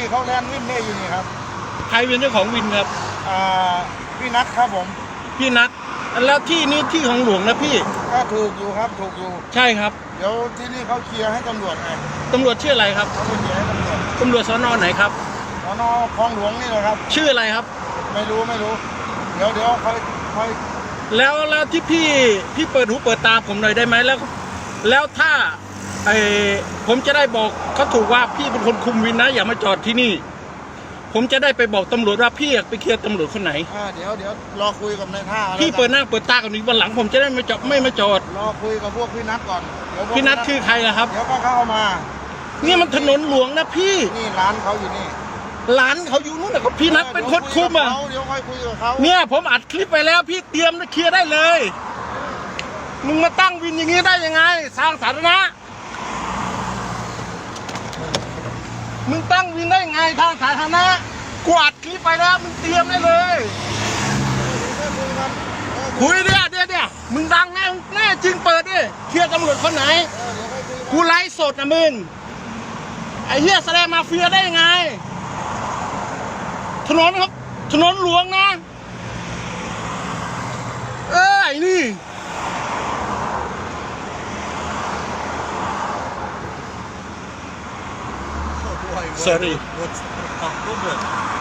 พี่เขาแลนวินนี่อยู่นี่ครับใครเป็นเจ้าของวินครับ อ่าพี่นัทครับผมพี่นัทแล้วที่นี่ที่ของหลวงนะพี่ ก็ถูกอยู่ครับถูกอยู่ ใช่ครับเดี๋ยวที่นี่เขาเคลียร์ให้ตำรวจไงตำรวจชื่ออะไรครับเขาไปเคลียร์ให้ตำรวจตำรวจสอนอไหนครับสอนอคลองหลวงนี่แหละครับ ชื่ออะไรครับ ไม่รู้ไม่รู้ เดี๋ยวเดี๋ยวค่อยค่อยแล้วแล้วที่พี่พี่เปิดหูเปิดตาผมหน่อยได้ไหมแล้ว แล้วถ้า ไอผมจะได้บอกเขาถูกว่าพี่เป็นคนคุมวินนะ อย่ามาจอดที่นี่ ผมจะได้ไปบอกตำรวจว่าพี่อยากไปเคลียร์ตำรวจคนไหน อ่าเดี๋ยวเดี๋ยวรอคุยกับนายท่าแล้วพี่กันเปิดหน้าเปิดตากันนี้วันหลังผมจะได้ไม่จอดไม่มาจอด รอคุยกับพวกพี่นัทก่อนเดี๋ยวพวกพี่นัทคือใครล่ะครับ เดี๋ยวก็เข้ามานี่มันถนนหลวงนะพี่นี่ร้านเขาอยู่นี่ร้านเขาอยู่นู่นนะก็พี่นัทเป็นคนคุมอะเดี๋ยวค่อยคุยกับเขาเนี่ยผมอัดคลิปไปแล้วพี่เตรียมเคลียร์ได้เลยมึงมาตั้งวินอย่างนี้ได้ยังไง สร้างสาธารณะ มึงตั้งวินได้ยังไงทางสาธารณะกวาดคลิปไปแล้วมึงเตรียมได้เลย คุยเนี่ยเนี่ยเนี่ยมึงดังแน่แน่จริงเปิดดิเคลียร์ตำรวจคนไหน กูไลฟ์สดนะมึง ไอ้เหี้ยแสดงมาเฟียได้ยังไง ถนนครับ ถนนหลวงนะ Sorry. What's the problem?